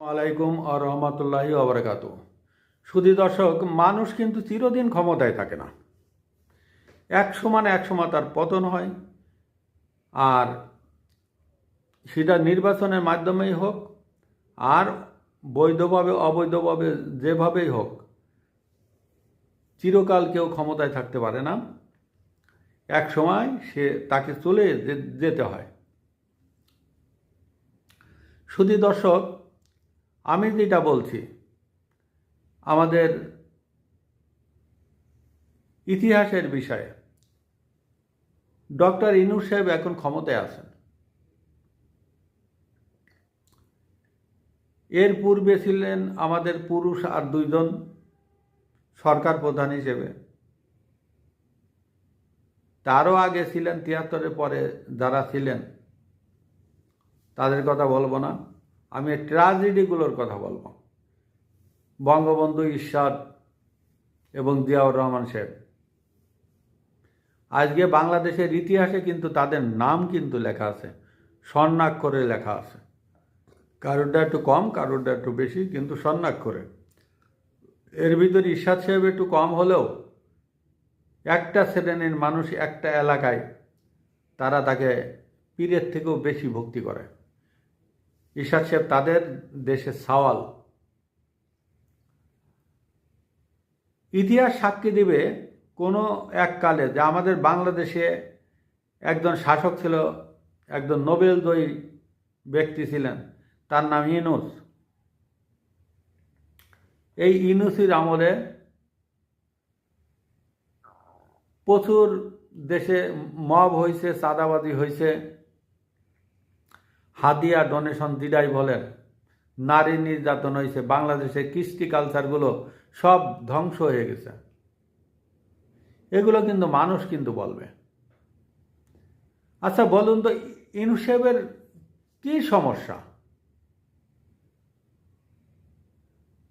আলাইকুম আর রহমতুল্লাহি আবরাকাত সুধী দর্শক, মানুষ কিন্তু চিরদিন ক্ষমতায় থাকে না। এক সমান এক সময় তার পতন হয়, আর সেটা নির্বাচনের মাধ্যমেই হোক, আর বৈধভাবে, অবৈধভাবে, যেভাবেই হোক, চিরকাল কেউ ক্ষমতায় থাকতে পারে না। এক সময় সে তাকে চলে যেতে হয়। শুধু দর্শক আমি যেটা বলছি, আমাদের ইতিহাসের বিষয়ে, ডক্টর ইনুস সাহেব এখন ক্ষমতায় আছেন। এর পূর্বে ছিলেন আমাদের পুরুষ আর দুইজন সরকার প্রধান হিসেবে। তারও আগে ছিলেন, তিয়াত্তরের পরে যারা ছিলেন, তাদের কথা বলব না। আমি ট্র্যাজেডিগুলোর কথা বলব। বঙ্গবন্ধু ঈশ্বর এবং জিয়াউর রহমান সাহেব। আজকে বাংলাদেশের ইতিহাসে কিন্তু তাদের নাম কিন্তু লেখা আছে, স্বর্ণাক্ষরে লেখা আছে। কারোরটা একটু কম, কারোরটা একটু বেশি, কিন্তু স্বর্ণাক্ষরে। এর ভিতরে ঈশ্বর সাহেব একটু কম হলেও একটা শ্রেণির মানুষ একটা এলাকায় তারা তাকে পীরের থেকেও বেশি ভক্তি করে। ঈশ্বর সাহেব, তাদের দেশের সাওয়াল। ইতিহাস সাক্ষী দিবে কোনো এককালে যে আমাদের বাংলাদেশে একজন শাসক ছিল, একজন নোবেলজয়ী ব্যক্তি ছিলেন, তার নাম ইনুস এই ইনুসির আমলে প্রচুর দেশে মব হয়েছে চাঁদাবাদি হয়েছে হাদিয়া ডোনেশন দিদাই বলেন, নারী নির্যাতন হয়েছে বাংলাদেশের কৃষ্টি কালচারগুলো সব ধ্বংস হয়ে গেছে। এগুলো কিন্তু মানুষ কিন্তু বলবে। আচ্ছা বলুন তো ইনুসেবের কি সমস্যা?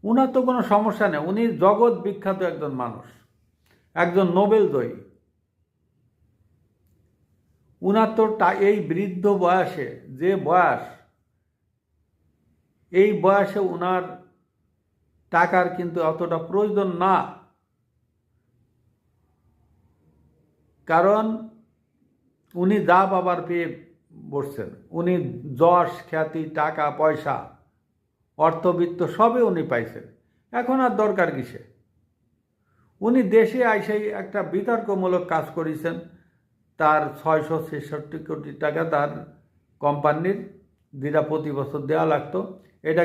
উনার তো কোনো সমস্যা নেই, উনি জগৎ বিখ্যাত একজন মানুষ, একজন নোবেল জয়ী। উনার তো টা- এই বৃদ্ধ বয়সে, যে বয়স, এই বয়সে উনার টাকার কিন্তু অতটা প্রয়োজন না। কারণ উনি যা বাবার পেয়ে বসছেন। উনি যশ, খ্যাতি, টাকা, পয়সা, অর্থবিত্ত সবই উনি পাইছেন। এখন আর দরকার কিসে? উনি দেশে আইসেই একটা বিতর্কমূলক কাজ করেছেন। তার ছয়শো ছেষট্টি কোটি টাকা তার কোম্পানির যেটা প্রতি বছর দেওয়া লাগতো। এটা